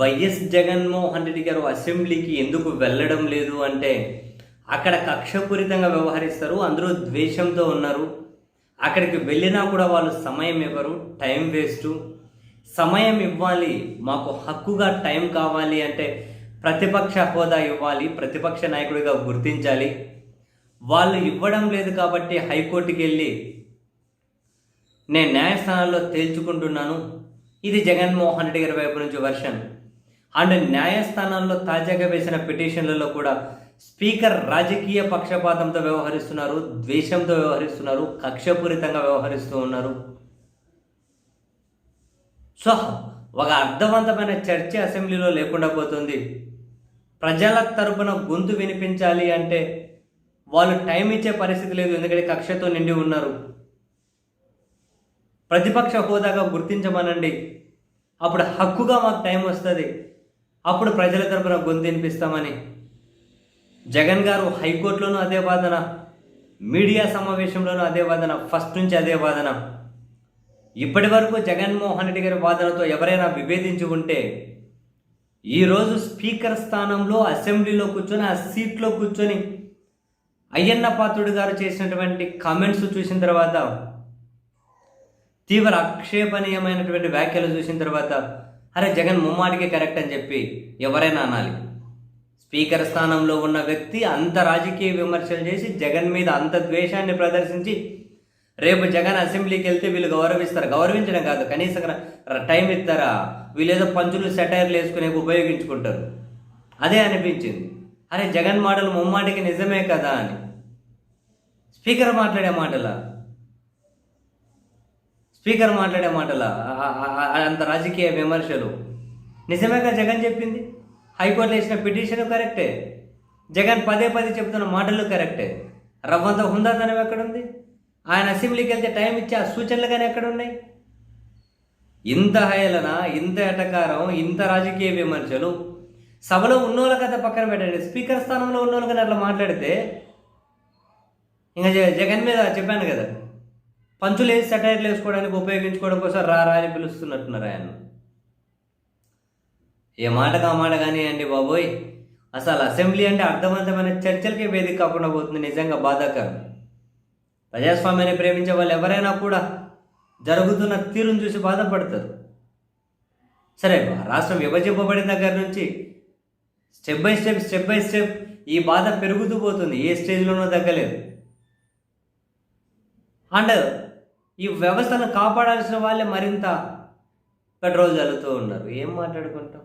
YS Jaganmohan Reddy గారు అసెంబ్లీకి ఎందుకు వెళ్ళడం లేదు అంటే అక్కడ కక్షపూరితంగా వ్యవహరిస్తారు అందరూ ద్వేషంతో ఉన్నారు. అక్కడికి వెళ్ళినా కూడా వాళ్ళు సమయం ఇవ్వరు టైం వేస్ట్. సమయం ఇవ్వాలి మాకు హక్కుగా టైం కావాలి అంటే ప్రతిపక్ష హోదా ఇవ్వాలి ప్రతిపక్ష నాయకుడిగా గుర్తించాలి. వాళ్ళు ఇవ్వడం లేదు కాబట్టి హైకోర్టుకి వెళ్ళి నేను న్యాయస్థానాల్లో తేల్చుకుంటున్నాను. ఇది జగన్మోహన్ రెడ్డి గారి వైపు నుంచి వర్షన్. అండ్ న్యాయస్థానాల్లో తాజాగా వేసిన పిటిషన్లలో కూడా స్పీకర్ రాజకీయ పక్షపాతంతో వ్యవహరిస్తున్నారు ద్వేషంతో వ్యవహరిస్తున్నారు కక్షపూరితంగా వ్యవహరిస్తూ ఉన్నారు. సో ఒక అర్థవంతమైన చర్చ అసెంబ్లీలో లేకుండా పోతుంది. ప్రజల తరపున గొంతు వినిపించాలి అంటే వాళ్ళు టైం ఇచ్చే పరిస్థితి లేదు ఎందుకంటే కక్షతో నిండి ఉన్నారు. ప్రతిపక్ష హోదాగా గుర్తించమనండి. అప్పుడు హక్కుగా మాకు టైం వస్తుంది. అప్పుడు ప్రజల తరపున గొంతు వినిపిస్తామని. జగన్ గారు హైకోర్టులోనూ అదే వాదన మీడియా సమావేశంలోనూ అదే వాదన ఫస్ట్ నుంచి అదే వాదన. ఇప్పటి వరకు జగన్మోహన్ రెడ్డి గారి వాదనతో ఎవరైనా విభేదించి ఉంటే ఈరోజు స్పీకర్ స్థానంలో అసెంబ్లీలో కూర్చొని ఆ సీట్లో కూర్చొని అయ్యన్న పాత్రుడు గారు చేసినటువంటి కామెంట్స్ చూసిన తర్వాత తీవ్ర ఆక్షేపణీయమైనటువంటి వ్యాఖ్యలు చూసిన తర్వాత అరే జగన్ ముమ్మాటికే కరెక్ట్ అని చెప్పి ఎవరైనా అనాలి. స్పీకర్ స్థానంలో ఉన్న వ్యక్తి అంత రాజకీయ విమర్శలు చేసి జగన్ మీద అంత ద్వేషాన్ని ప్రదర్శించి రేపు జగన్ అసెంబ్లీకి వెళ్తే వీళ్ళు గౌరవిస్తారు. గౌరవించడం కాదు కనీసం టైం ఇస్తారా? వీళ్ళు ఏదో పంచులు సెటైర్లు వేసుకునే ఉపయోగించుకుంటారు. అదే అనిపించింది. అరే జగన్ మాటలు ముమ్మాటికి నిజమే కదా అని. స్పీకర్ మాట్లాడే మాటలా? స్పీకర్ మాట్లాడే మాటల అంత రాజకీయ విమర్శలు. నిజమేగా జగన్ చెప్పింది? హైకోర్టులో వేసిన పిటిషన్ కరెక్టే. జగన్ పదే పదే చెప్తున్న మాటలు కరెక్టే. రవ్వంత హుందాతనం ఎక్కడుంది? ఆయన అసెంబ్లీకి వెళ్తే టైం ఇచ్చే ఆ సూచనలు కానీ ఎక్కడున్నాయి? ఇంత హేళన ఇంత ఎటకారం ఇంత రాజకీయ విమర్శలు? సభలో ఉన్నోళ్ళ కథ పక్కన పెట్టండి. స్పీకర్ స్థానంలో ఉన్నోళ్ళు కానీ అట్లా మాట్లాడితే ఇంకా జ- జగన్ మీద చెప్పాను కదా. పంచులు వేసి సెటైర్లు వేసుకోవడానికి ఉపయోగించుకోవడం కోసం రారా అని పిలుస్తున్నట్టున్నారు ఆయన. ఏ మాటగా ఆ మాట కానీ అండి బాబోయ్. అసలు అసెంబ్లీ అంటే అర్థవంతమైన చర్చలకే వేదిక కాకుండా పోతుంది నిజంగా బాధాకరం. ప్రజాస్వామ్యాన్ని ప్రేమించే వాళ్ళు ఎవరైనా కూడా జరుగుతున్న తీరును చూసి బాధపడతారు. సరే రాష్ట్రం విభజింపబడిన దగ్గర నుంచి step by step step by step ఈ బాధ పెరుగుతూ పోతుంది ఏ స్టేజ్లోనూ తగ్గలేదు. అండ్ ఈ వ్యవస్థను కాపాడాల్సిన వాళ్ళే మరింత పెట్రోల్ చల్లుతూ ఉన్నారు. ఏం మాట్లాడుకుంటాం?